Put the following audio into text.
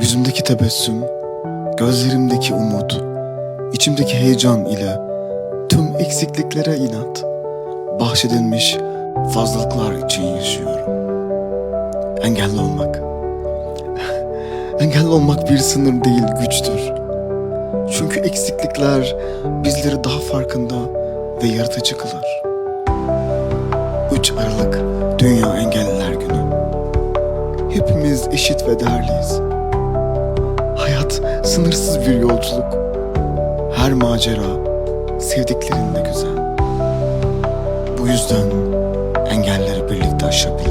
Yüzümdeki tebessüm, gözlerimdeki umut, içimdeki heyecan ile tüm eksikliklere inat, bahşedilmiş fazlalıklar için yaşıyorum. Engelli olmak. Engelli olmak bir sınır değil, güçtür. Çünkü eksiklikler bizleri daha farkında ve yaratıcı kılar. 3 Aralık Dünya. Hepimiz eşit ve değerliyiz. Hayat sınırsız bir yolculuk. Her macera sevdiklerinle güzel. Bu yüzden engelleri birlikte aşabiliriz.